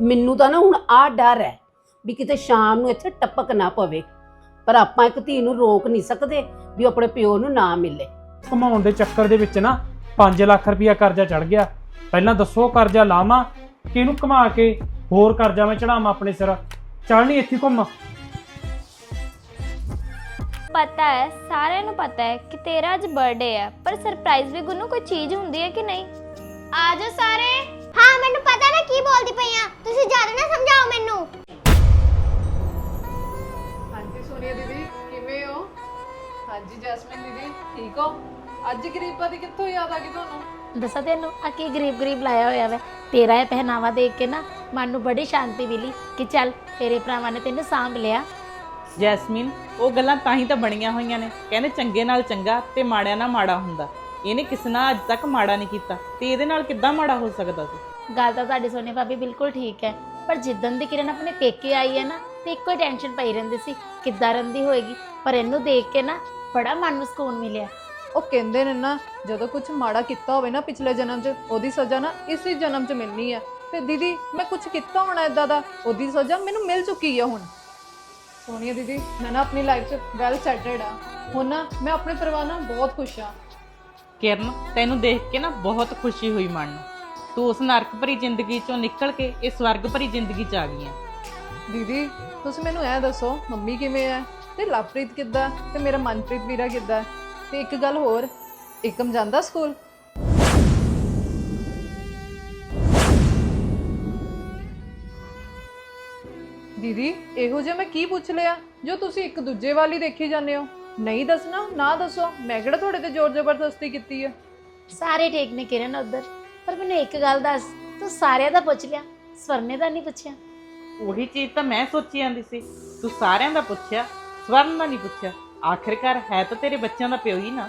ਮੈਨੂੰ ਤਾਂ ਨਾ ਹੁਣ ਆ ਡਰ ਹੈ ਵੀ ਕਿਤੇ ਸ਼ਾਮ ਨੂੰ ਇੱਥੇ ਟਪਕ ਨਾ ਪਵੇ। ਪਰ ਆਪਾਂ ਇੱਕ ਧੀ ਨੂੰ ਰੋਕ ਨਹੀਂ ਸਕਦੇ ਵੀ ਆਪਣੇ ਪਿਓ ਨੂੰ ਨਾ ਮਿਲੇ। ਘਮਾਉਣ ਦੇ ਚੱਕਰ ਦੇ ਵਿੱਚ ਨਾ 5 ਲੱਖ ਰੁਪਇਆ ਕਰਜ਼ਾ ਚੜ ਗਿਆ। ਪਹਿਲਾਂ ਦੱਸੋ ਕਰਜ਼ਾ ਲਾਵਾਂ ਕਿ ਇਹਨੂੰ ਘਮਾ ਕੇ ਹੋਰ ਕਰਜ਼ਾ ਮੈਂ ਚੜਾਵਾਂ ਆਪਣੇ ਸਿਰ? ਚੱਲ ਨਹੀਂ ਇੱਥੇ ਘੁੰਮ। ਪਤਾ ਹੈ ਸਾਰਿਆਂ ਨੂੰ ਪਤਾ ਹੈ ਕਿ ਤੇਰਾ ਅੱਜ ਬਰਥਡੇ ਹੈ ਪਰ ਸਰਪ੍ਰਾਈਜ਼ ਵੀ ਗੁੰਨੂ ਕੋਈ ਚੀਜ਼ ਹੁੰਦੀ ਹੈ ਕਿ ਨਹੀਂ? ਆ ਜਾਓ ਸਾਰੇ। ਹਾਂ ਮੈਨੂੰ ਪਤਾ ਕੀ ਬੋਲਦੀ ਪਈ ਆ? ਤੁਸੀਂ ਜ਼ਿਆਦਾ ਨਾ ਸਮਝਾਓ ਮੈਨੂੰ। ਹਾਂਜੀ ਸੋਨੀਆ ਦੀਦੀ ਕਿਵੇਂ ਹੋ? ਹਾਂਜੀ ਜੈਸਮੀਨ ਦੀਦੀ ਠੀਕ ਹੋ? ਅੱਜ ਗਰੀਬਾਂ ਦੀ ਕਿੱਥੋਂ ਯਾਦ ਆ ਗਈ ਤੁਹਾਨੂੰ? ਦੱਸਾਂ ਤੈਨੂੰ ਆ ਕੀ ਗਰੀਬ ਗਰੀਬ ਲਾਇਆ ਹੋਇਆ ਵੇ। ਤੇਰਾ ਇਹ ਪਹਿਨਾਵਾ ਦੇਖ ਕੇ ਨਾ ਮਨ ਨੂੰ ਬੜੀ ਸ਼ਾਂਤੀ ਮਿਲੀ ਕਿ ਚੱਲ ਤੇਰੇ ਭਰਾਵਾਂ ਨੇ ਤੈਨੂੰ ਸਾਂਭ ਲਿਆ। ਜੈਸਮੀਨ ਉਹ ਗੱਲਾਂ ਤਾਂ ਹੀ ਤਾਂ ਬਣੀਆਂ ਹੋਈਆਂ ਨੇ। ਕਹਿੰਦੇ ਚੰਗੇ ਨਾਲ ਚੰਗਾ ਤੇ ਮਾੜਿਆਂ ਨਾਲ ਮਾੜਾ ਹੁੰਦਾ। ਇਹਨੇ ਕਿਸੇ ਨਾਲ ਅੱਜ ਤੱਕ ਮਾੜਾ ਨਹੀਂ ਕੀਤਾ। ਤੇ ਇਹਦੇ ਨਾਲ ਕਿੱਦਾਂ ਮਾੜਾ ਹੋ ਸਕਦਾ ਸੀ? ਗੱਲ ਤਾਂ ਤੁਹਾਡੀ ਸੋਨੀ ਭਾਬੀ ਬਿਲਕੁਲ ਠੀਕ ਹੈ ਪਰ ਜਿੱਦਣ ਦੀ ਕਿਰਨ ਆਪਣੇ ਪੇਕੇ ਆਈ ਹੈ ਨਾ ਤੇ ਇੱਕੋ ਹੀ ਟੈਨਸ਼ਨ ਪਈ ਰਹਿੰਦੀ ਸੀ ਕਿੱਦਾਂ ਰਹਿੰਦੀ ਹੋਏਗੀ? ਪਰ ਇਹਨੂੰ ਦੇਖ ਕੇ ਨਾ ਬੜਾ ਮਨ ਨੂੰ ਸਕੂਨ ਮਿਲਿਆ। ਉਹ ਕਹਿੰਦੇ ਨੇ ਨਾ ਜਦੋਂ ਕੁਝ ਮਾੜਾ ਕੀਤਾ ਹੋਵੇ ਨਾ ਪਿਛਲੇ ਜਨਮ 'ਚ ਉਹਦੀ ਸਜ਼ਾ ਨਾ ਇਸੇ ਜਨਮ 'ਚ ਮਿਲਣੀ ਹੈ ਤੇ ਦੀਦੀ ਮੈਂ ਕੁਝ ਕੀਤਾ ਹੋਣਾ ਇਦਾਂ ਦਾ? ਉਹਦੀ ਸਜ਼ਾ ਮੈਨੂੰ ਮਿਲ ਚੁੱਕੀ ਹੈ ਹੁਣ। ਸੋਨੀਆ ਦੀਦੀ ਮੈਂ ਨਾ ਆਪਣੀ ਲਾਈਫ 'ਚ ਵੈਲ ਸੈਟਲਡ ਆ। ਹੁਣ ਨਾ ਮੈਂ ਆਪਣੇ ਪਰਿਵਾਰ ਨਾਲ ਬਹੁਤ ਖੁਸ਼ ਆ। ਕਿਰਨ ਤੈਨੂੰ ਦੇਖ ਕੇ ਨਾ ਬਹੁਤ ਖੁਸ਼ੀ ਹੋਈ ਮਨ ਨੂੰ। ਤੂੰ ਉਸ ਨਰਕ ਭਰੀ ਜ਼ਿੰਦਗੀ ਚੋਂ ਨਿਕਲ ਕੇ ਇਸ ਸਵਰਗ ਭਰੀ ਜ਼ਿੰਦਗੀ 'ਚ ਆ ਗਈ ਹੈ। ਦੀਦੀ ਤੁਸੀਂ ਮੈਨੂੰ ਇਹ ਦੱਸੋ ਮੰਮੀ ਕਿਵੇਂ ਹੈ? ਤੇ ਲਵਪ੍ਰੀਤ ਕਿੱਦਾਂ? ਤੇ ਮੇਰਾ ਮਨਪ੍ਰੀਤ ਵੀਰਾ ਕਿੱਦਾਂ? ਤੇ ਇੱਕ ਗੱਲ ਹੋਰ ਏਕਮ ਜਾਂਦਾ ਸਕੂਲ? ਦੀਦੀ ਇਹੋ ਜਿਹਾ ਮੈਂ ਕੀ ਪੁੱਛ ਲਿਆ? ਜੋ ਤੁਸੀਂ ਇੱਕ ਦੂਜੇ ਵਾਲੀ ਦੇਖੀ ਜਾਂਦੇ ਹੋ। ਨਹੀਂ ਦੱਸਣਾ ਨਾ ਦੱਸੋ। ਮੈਂ ਕਿਹੜਾ ਤੁਹਾਡੇ ਤੇ ਜ਼ੋਰ ਜ਼ਬਰਦਸਤੀ ਕੀਤੀ ਹੈ ਸਾਰੇ ਠੀਕ ਨੇ ਕਿਰਨ ਉਧਰ। ਪਰ ਮੈਨੂੰ ਇੱਕ ਗੱਲ ਦੱਸ ਤੂੰ ਸਾਰਿਆਂ ਦਾ ਪੁੱਛ ਲਿਆ ਸਵਰਨੇ ਦਾ ਨਹੀਂ ਪੁੱਛਿਆ। ਉਹੀ ਚੀਜ਼ ਤਾਂ ਮੈਂ ਸੋਚੀ ਜਾਂਦੀ ਸੀ ਤੂੰ ਸਾਰਿਆਂ ਦਾ ਪੁੱਛਿਆ ਸਵਰਨ ਦਾ ਨਹੀਂ ਪੁੱਛਿਆ। ਆਖਿਰਕਾਰ ਹੈ ਤਾਂ ਤੇਰੇ ਬੱਚਿਆਂ ਦਾ ਪਿਓ ਹੀ ਨਾ।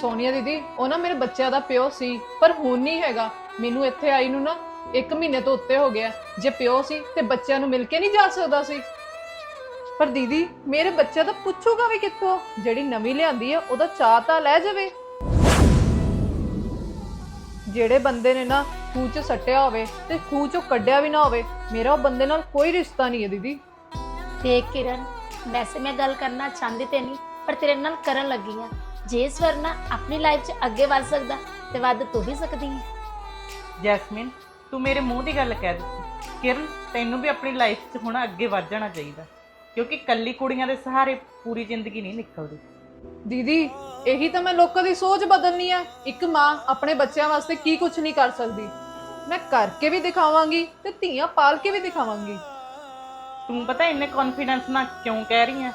ਸੋਨੀਆ ਦੀਦੀ ਉਹ ਨਾ ਮੇਰੇ ਬੱਚਿਆਂ ਦਾ ਪਿਓ ਸੀ ਪਰ ਹੁਣ ਨਹੀਂ ਹੈਗਾ। ਮੈਨੂੰ ਇੱਥੇ ਆਈ ਨੂੰ ਨਾ 1 ਮਹੀਨੇ ਤੋਂ ਉੱਤੇ ਹੋ ਗਿਆ। ਜੇ ਪਿਓ ਸੀ ਤੇ ਬੱਚਿਆਂ ਨੂੰ ਮਿਲ ਕੇ ਨਹੀਂ ਜਾ ਸਕਦਾ ਸੀ। ਪਰ ਦੀਦੀ ਮੇਰੇ ਬੱਚਾ ਤਾਂ ਪੁੱਛੂਗਾ ਵੀ ਕਿੱਥੋਂ? ਜਿਹੜੀ ਨਵੀਂ ਲਿਆਂਦੀ ਹੈ ਉਹਦਾ ਚਾਹ ਤਾਂ ਲੈ ਜਾਵੇ। ਜਿਹੜੇ ਬੰਦੇ ਨੇ ਨਾ ਖੂਹ 'ਚ ਸੱਟਿਆ ਹੋਵੇ ਤੇ ਖੂਹ 'ਚੋਂ ਕੱਢਿਆ ਵੀ ਨਾ ਹੋਵੇ ਮੇਰਾ ਉਹ ਬੰਦੇ ਨਾਲ ਕੋਈ ਰਿਸ਼ਤਾ ਨਹੀਂ ਹੈ ਦੀਦੀ। ਦੇਖ ਕਿਰਨ ਵੈਸੇ ਮੈਂ ਗੱਲ ਕਰਨਾ ਚਾਹੁੰਦੀ ਤੇ ਨਹੀਂ ਪਰ ਤੇਰੇ ਨਾਲ ਕਰਨ ਲੱਗੀ ਆ ਜੇ ਸਵਰਨਾ ਆਪਣੀ ਲਾਈਫ 'ਚ ਅੱਗੇ ਵੱਧ ਸਕਦਾ ਤੇ ਵੱਧ ਤੂੰ ਵੀ ਸਕਦੀ ਹੈ। ਜੈਸਮੀਨ ਤੂੰ ਮੇਰੇ ਮੂੰਹ ਦੀ ਗੱਲ ਕਹਿ ਦਿੱਤੀ। ਕਿਰਨ ਤੈਨੂੰ ਵੀ ਆਪਣੀ ਲਾਈਫ 'ਚ ਹੁਣ ਅੱਗੇ ਵਧ ਜਾਣਾ ਚਾਹੀਦਾ ਕਿਉਂਕਿ ਕੱਲੀ ਕੁੜੀਆਂ ਦੇ ਸਹਾਰੇ ਪੂਰੀ ਜ਼ਿੰਦਗੀ ਨਹੀਂ ਨਿਕਲਦੀ। ਦੀਦੀ, ਇਹੀ ਤਾਂ ਮੈਂ ਲੋਕਾਂ ਦੀ ਸੋਚ ਬਦਲਣੀ ਹੈ ਇੱਕ ਮਾਂ ਆਪਣੇ ਬੱਚਿਆਂ ਵਾਸਤੇ ਕੀ ਕੁਝ ਨਹੀਂ ਕਰ ਸਕਦੀ। ਮੈਂ ਕਰਕੇ ਵੀ ਦਿਖਾਵਾਂਗੀ ਤੇ ਧੀਆਂ ਪਾਲ ਕੇ ਵੀ ਦਿਖਾਵਾਂਗੀ। ਤੂੰ ਪਤਾ ਇੰਨੇ ਕੌਨਫੀਡੈਂਸ ਨਾਲ ਕਿਉਂ ਕਹਿ ਰਹੀ ਹੈ